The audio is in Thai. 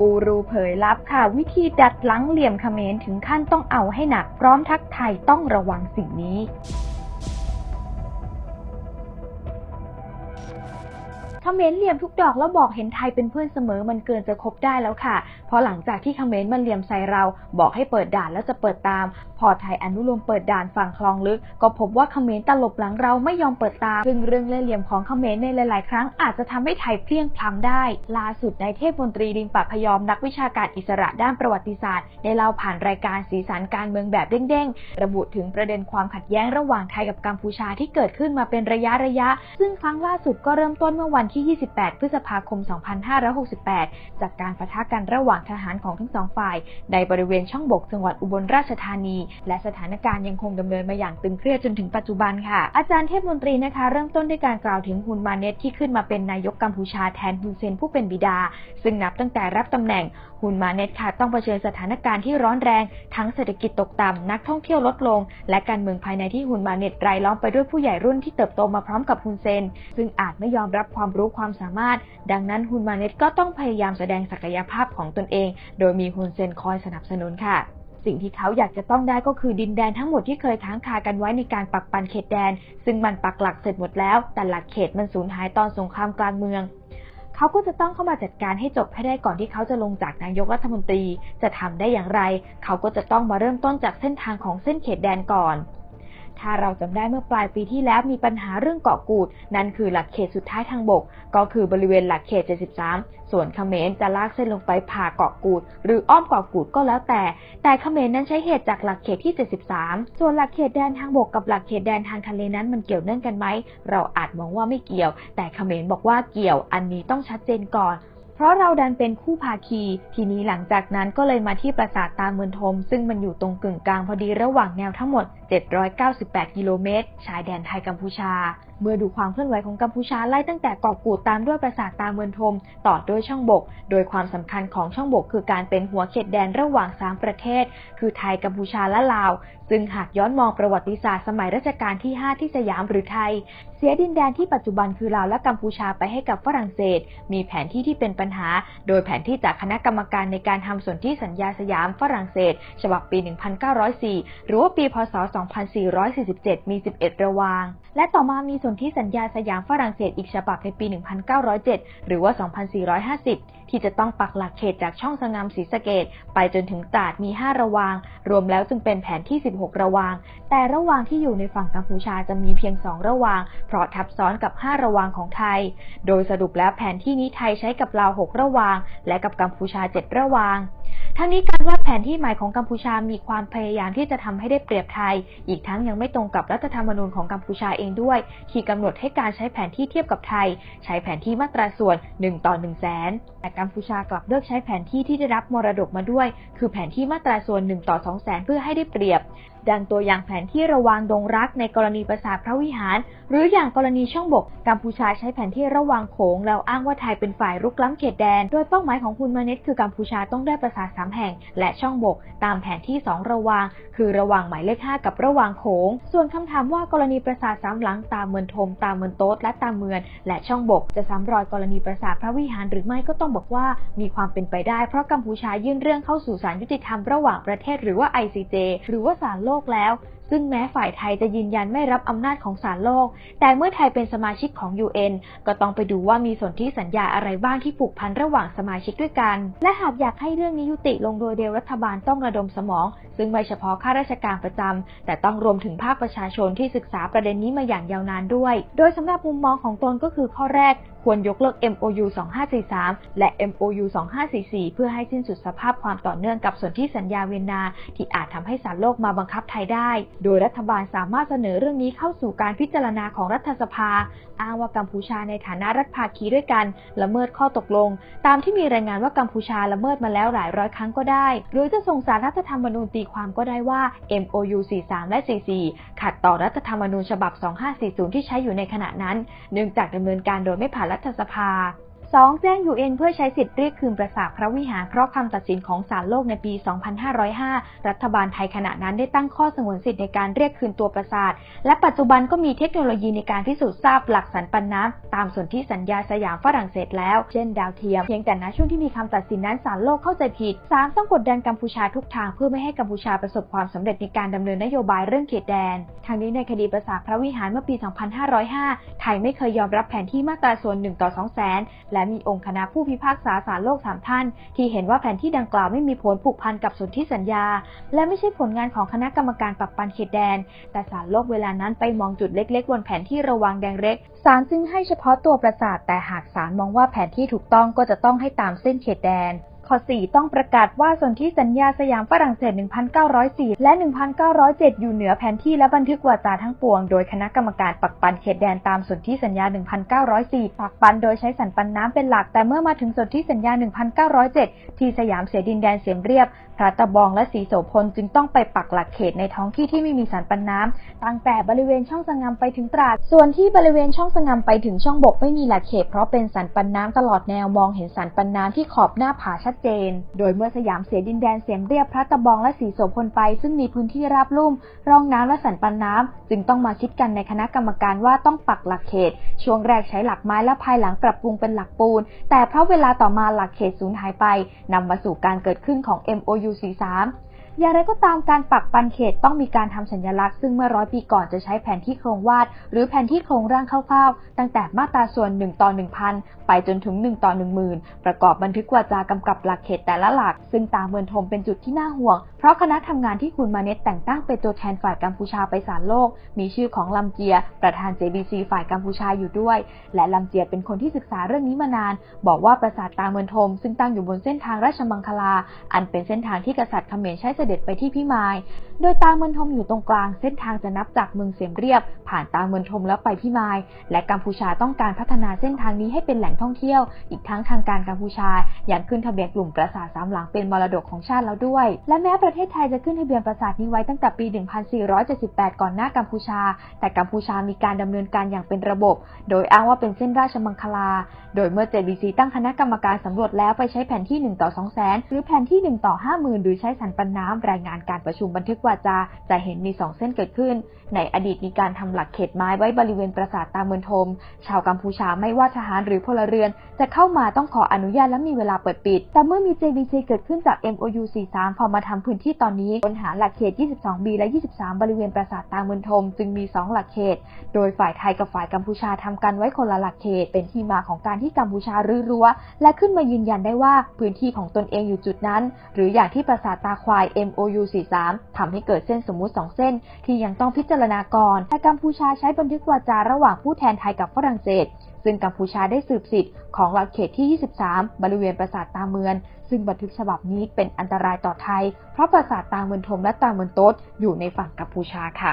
กูรูเผยลับค่ะ วิธีดัดหลังเหลี่ยมเขมรถึงขั้นต้องเอาให้หนัก พร้อมทักไทยต้องระวังสิ่งนี้ เขมรเหลี่ยมทุกดอกแล้วบอกเห็นไทยเป็นเพื่อนเสมอมันเกินจะคบได้แล้วค่ะ เพราะหลังจากที่เขมรมันเหลี่ยมใส่เราบอกให้เปิดด่านแล้วจะเปิดตาม พอไทยอนุโลมเปิดด่านฝั่งคลองลึก ก็พบว่าเขมรตลบหลังเราไม่ยอมเปิดตามซึ่งเรื่องเล่เหลี่ยมของเขมรในหลาย ๆ ครั้งอาจจะทำให้ไทยเพลี้ยงพล้ำได้ล่าสุดนายเทพมนตรีดิงปะพยอมนักวิชาการอิสระด้านประวัติศาสตร์ ได้เล่าผ่านรายการสีสันการเมืองแบบเด้ง ๆ ระบุถึงประเด็นความขัดแย้งระหว่างไทยกับกัมพูชาที่เกิดขึ้นมาเป็นระยะระยะซึ่งครั้งล่าสุดก็เริ่มต้นเมื่อวันที่ที่ 28 พฤษภาคม 2568 จากการปะทะกันระหว่างทหารของทั้งสองฝ่าย ในบริเวณช่องบกจังหวัดอุบลราชธานี และสถานการณ์ยังคงดำเนินมาอย่างตึงเครียดจนถึงปัจจุบันค่ะ อาจารย์เทพมนตรีนะคะเริ่มต้นด้วยการกล่าวถึงฮุนมาเนตที่ขึ้นมาเป็นนายกกัมพูชาแทนฮุนเซนผู้เป็นบิดา ซึ่งนับตั้งแต่รับตำแหน่งฮุนมาเนตค่ะต้องเผชิญสถานการณ์ที่ร้อนแรง ทั้งเศรษฐกิจตกต่ำนักท่องเที่ยวลดลง และการเมืองภายในที่ฮุนมาเนตรายล้อมไปด้วยผู้ใหญ่รุ่นที่เติบโตมาพร้อมกับฮุนเซน ซึ่งอาจไม่ยอมรับความรู้ความสามารถ ดังนั้นฮุนมาเน็ตก็ต้องพยายามแสดงศักยภาพของตนเอง โดยมีฮุนเซนคอยสนับสนุนค่ะสิ่งที่เขาอยากจะต้องได้ก็คือดินแดนทั้งหมดที่เคยค้างคากันไว้ในการปักปันเขตแดน ซึ่งมันปักหลักเสร็จหมดแล้ว แต่หลักเขตมันสูญหายตอนสงครามกลางเมือง เขาก็จะต้องเข้ามาจัดการให้จบให้ได้ก่อนที่เขาจะลงจากนายกรัฐมนตรี จะทำได้อย่างไร เขาก็จะต้องมาเริ่มต้นจากเส้นทางของเส้นเขตแดนก่อน ถ้าเราจำได้เมื่อปลายปีที่แล้วมีปัญหาเรื่องเกาะกูด นั่นคือหลักเขตสุดท้ายทางบก ก็คือบริเวณหลักเขต 73 ส่วนเขมรจะลากเส้นลงไปผ่าเกาะกูด หรืออ้อมเกาะกูดก็แล้วแต่ แต่เขมรนั้นใช้เหตุจากหลักเขตที่ 73 ส่วนหลักเขตแดนทางบกกับหลักเขตแดนทางทะเลนั้นมันเกี่ยวเนื่องกันไหม เราอาจมองว่าไม่เกี่ยว แต่เขมรบอกว่าเกี่ยว อันนี้ต้องชัดเจนก่อน เพราะเราดันเป็นคู่ภาคี ทีนี้หลังจากนั้นก็เลยมาที่ปราสาทตาเมือนทม ซึ่งมันอยู่ตรงกึ่งกลางพอดีระหว่างแนวทั้งหมด 798 กิโลเมตร ชายแดนไทยกัมพูชา เมื่อดูความเคลื่อนไหวของกัมพูชาไล่ตั้งแต่เกาะกูดตามด้วยปราสาทตาเมือนทม ต่อด้วยช่องบก โดยความสำคัญของช่องบกคือการเป็นหัวเขตแดนระหว่าง 3 ประเทศ คือไทยกัมพูชาและลาว ซึ่งหากย้อนมองประวัติศาสตร์สมัยรัชกาลที่ 5 ที่สยามหรือไทย เสียดินแดนที่ปัจจุบันคือลาวและกัมพูชาไปให้กับฝรั่งเศส มีแผนที่ที่เป็นปัญหา โดยแผนที่จากคณะกรรมการในการทำสนธิสัญญาสยามฝรั่งเศส ฉบับปี 1904 หรือว่าปี พศ 2447 มี 11 ระวาง และต่อมามีสนธิสัญญาสยามฝรั่งเศสอีกฉบับในปี 1907 หรือว่า 2450 ที่จะต้องปักหลักเขตจากช่องสงามศรีสะเกดไปจนถึงตราดมี 5 ระวาง รวมแล้วจึงเป็นแผนที่ 16 ระวาง แต่ระวางที่อยู่ในฝั่งกัมพูชาจะมีเพียง 2 ระวาง เพราะทับซ้อนกับ 5 ระวางของไทย โดยสรุปแล้วแผนที่นี้ไทยใช้กับลาว 6 ระวาง และกับกัมพูชา 7 ระวาง ทั้งนี้การวาดแผนที่ใหม่ของกัมพูชามีความพยายามที่จะทำให้ได้เปรียบไทย อีกทั้งยังไม่ตรงกับรัฐธรรมนูญของกัมพูชาเองด้วย ที่กำหนดให้การใช้แผนที่เทียบกับไทย ใช้แผนที่มาตราส่วน 1 ต่อ 1 0 0 0 0แสนแต่กัมพูชากลับเลือกใช้แผนที่ที่ได้รับมรดกมาด้วย คือแผนที่มาตราส่วน 1 ต่อ 2 0 0แสนเพื่อให้ได้เปรียบ ดังตัวอย่างแผนที่ระวางดงรักในกรณีปราสาทพระวิหาร หรืออย่างกรณีช่องบก กัมพูชาใช้แผนที่ระวางโขงแล้วอ้างว่าไทยเป็นฝ่ายรุกล้ำเขตแดน โดยเป้าหมายของคุณมาเนตคือกัมพูชาต้องได้ปราสาทสามแห่ง และช่องบก ตามแผนที่ 2 ระวาง คือระวางหมายเลข 5 กับระวางโขง ส่วนคำถามว่ากรณีปราสาทสามหลังตามเมือนทม ตามเมือนโต๊ดและตามเมือน และช่องบก จะซ้ำรอยกรณีปราสาทพระวิหารหรือไม่ก็ต้องบอกว่ามีความเป็นไปได้เพราะกัมพูชายื่นเรื่องเข้าสู่ศาลยุติธรรมระหว่างประเทศหรือว่า ICJ หรือว่าศาลโลกแล้ว ซึ่งแม้ฝ่ายไทยจะยืนยันไม่รับอำนาจของศาลโลก แต่เมื่อไทยเป็นสมาชิกของ UN ก็ต้องไปดูว่ามีส่วนธิสัญญาอะไรบ้างที่ผูกพันระหว่างสมาชิกด้วยกัน และหากอยากให้เรื่องนี้ยุติลงโดยเดียวรัฐบาลต้องระดมสมอง ซึ่งไม่เฉพาะข้าราชการประจำแต่ต้องรวมถึงภาคประชาชนที่ศึกษาประเด็นนี้มาอย่างยาวนานด้วย โดยสำหรับมุมมองของตนก็คือข้อแรกควรยกเลิก MOU 2543 และ MOU 2544 เพื่อให้สิ้นสุดสภาพความต่อเนื่องกับส่วนที่สัญญาเวียนนา ที่อาจทำให้ศาลโลกมาบังคับไทยได้โดยรัฐบาลสามารถเสนอเรื่องนี้เข้าสู่การพิจารณาของรัฐสภา อ้างว่ากัมพูชาในฐานะรัฐภาคีด้วยกัน ละเมิดข้อตกลง ตามที่มีรายงานว่ากัมพูชาละเมิดมาแล้วหลายร้อยครั้งก็ได้ หรือจะส่งสารรัฐธรรมนูญตีความก็ได้ว่า MOU 43 และ 44 ขัดต่อรัฐธรรมนูญฉบับ 2540 ที่ใช้อยู่ในขณะนั้น เนื่องจากดำเนินการโดยไม่ผ่านรัฐสภา 2. แจ้ง UN เพื่อใช้สิทธิ์เรียกคืนปราสาทพระวิหารเพราะคำตัดสินของศาลโลกในปี 2505 รัฐบาลไทยขณะนั้นได้ตั้งข้อสงวนสิทธิ์ในการเรียกคืนตัวปราสาท และปัจจุบันก็มีเทคโนโลยีในการพิสูจน์ทราบหลักสันปันน้ำตามส่วนที่สัญญาสยามฝรั่งเศสแล้ว เช่นดาวเทียม เพียงแต่ณช่วงที่มีคำตัดสินนั้นศาลโลกเข้าใจผิด 3. ต้องกดดันกัมพูชาทุกทางเพื่อไม่ให้กัมพูชาประสบความสำเร็จในการดำเนินนโยบายเรื่องเขตแดน ทางนี้ในคดีปราสาทพระวิหารเมื่อปี 2505 ไทยไม่เคยยอมรับแผนที่มาตราส่วน1ต่อ2แสนและและมีองค์คณะผู้พิพากษาศาลโลกสามท่าน ที่เห็นว่าแผนที่ดังกล่าวไม่มีผลผูกพันกับสนธิสัญญา และไม่ใช่ผลงานของคณะกรรมการปรับปันเขตแดน แต่ศาลโลกเวลานั้นไปมองจุดเล็กๆบนแผนที่ระวังแดงเล็กศาลจึงให้เฉพาะตัวประสาทแต่หากศาลมองว่าแผนที่ถูกต้องก็จะต้องให้ตามเส้นเขตแดน ข้อ4ต้องประกาศว่าส่วนที่สัญญาสยามฝรั่งเศส 1904 และ 1907 อยู่เหนือแผนที่และบันทึกวาจาทั้งปวง โดยคณะกรรมการปักปันเขตแดนตามสนที่สัญญา 1904 ปักปันโดยใช้สันปันน้ำเป็นหลัก แต่เมื่อมาถึงส่วนที่สัญญา 1907 ที่สยามเสียดินแดนเสียมเรียบ พระตะบองและสีโสพลจึงต้องไปปักหลักเขตในท้องที่ที่ไม่มีสันปันน้ำตั้งแต่บริเวณช่องสงามไปถึงตราด ส่วนที่บริเวณช่องสงามไปถึงช่องบกไม่มีหลักเขตเพราะเป็นสันปันน้ำตลอดแนวมองเห็นสันปันน้ำที่ขอบหน้าผาชัดเจน โดยเมื่อสยามเสียดินแดนเสียงเรียบพระตะบองและสีโสพลไป ซึ่งมีพื้นที่ราบลุ่ม ร่องน้ำและสันปันน้ำ จึงต้องมาคิดกันในคณะกรรมการว่าต้องปักหลักเขต ช่วงแรกใช้หลักไม้และภายหลังปรับปรุงเป็นหลักปูน แต่เพราะเวลาต่อมาหลักเขตสูญหายไปนำมาสู่การเกิดขึ้นของ MOU 43 อย่างไรก็ตามการปักปันเขตต้องมีการทำสัญลักษณ์ซึ่งเมื่อร้อยปีก่อนจะใช้แผนที่โครงวาด หรือแผนที่โครงร่างคร่าวๆ ตั้งแต่มาตราส่วน 1 ต่อ 1,000 ไปจนถึง 1 ต่อ 10,000 ประกอบบันทึกวาจากำกับหลักเขตแต่ละหลัก ซึ่งตามเมืองทมเป็นจุดที่น่าห่วง เพราะคณะทำงานที่คุณมาเน็ตแต่งตั้งเป็นตัวแทนฝ่ายกัมพูชาไปศาลโลก มีชื่อของลำเจีย ประธาน JBC ฝ่ายกัมพูชาอยู่ด้วย และลำเจียเป็นคนที่ศึกษาเรื่องนี้มานาน บอกว่าปราสาทตาเมืองทม ซึ่งตั้งอยู่บนเส้นทางราชมังคลา อันเป็นเส้นทางที่กษัตริย์เขมรใช้เสด็จไปที่พิมาย โดยตาเมืองทมอยู่ตรงกลาง เส้นทางจะนับจากเมืองเสียมเรียบ ผ่านตาเมืองทมแล้วไปพิมาย และกัมพูชาต้องการพัฒนาเส้นทางนี้ให้เป็นแหล่งท่องเที่ยว อีกทั้งทางการกัมพูชายังขึ้นทะเบียนกลุ่มปราสาทสามหลังเป็นมรดกของชาติแล้วด้วย และแม้ประเทศไทยจะขึ้นทะเบียนปราสาทนี้ไว้ตั้งแต่ปี 1478 ก่อนหน้ากัมพูชา แต่กัมพูชามีการดำเนินการอย่างเป็นระบบ โดยอ้างว่าเป็นเส้นราชมังคลา โดยเมื่อ JBC ตั้งคณะกรรมการสำรวจแล้วไปใช้แผนที่ 1 ต่อ2แสนหรือแผนที่ 1 ต่อ 50,000 หรือใช้สันปันน้ำรายงานการประชุมบันทึกวาจา จะเห็นมี2เส้นเกิดขึ้น ในอดีตมีการทำหลักเขตไม้ไว้บริเวณปราสาทตาเมืองทม ชาวกัมพูชาไม่ว่าทหารหรือพลเรือน จะเข้ามาต้องขออนุญาตและมีเวลาเปิดปิด แต่เมื่อมี JBC เกิดขึ้นจาก MOU 43 พอมาทำพื้นที่ตอนนี้ค้นหาหลักเขต 22B และ 23 บริเวณปราสาทตาเมืองทม จึงมี 2 หลักเขต โดยฝ่ายไทยกับฝ่ายกัมพูชาทำกันไว้คนละหลักเขต เป็นที่มาของการที่กัมพูชารื้อรั้วและขึ้นมายืนยันได้ว่าพื้นที่ของตนเองอยู่จุดนั้น หรืออย่างที่ปราสาทตาควาย MOU 43ทำให้เกิดเส้นสมมุติ 2 เส้น ที่ยังต้องพิจารณาก่อนแต่กัมพูชาใช้บันทึกวาจาระหว่างผู้แทนไทยกับฝรั่งเศส ซึ่งกัมพูชาได้สืบสิทธิ์ของหลักเขตที่ 23 บริเวณปราสาทตาเมือน ซึ่งบันทึกฉบับนี้เป็นอันตรายต่อไทย เพราะปราสาทตาเมือนทมและตาเมือนโต๊ดอยู่ในฝั่งกัมพูชาค่ะ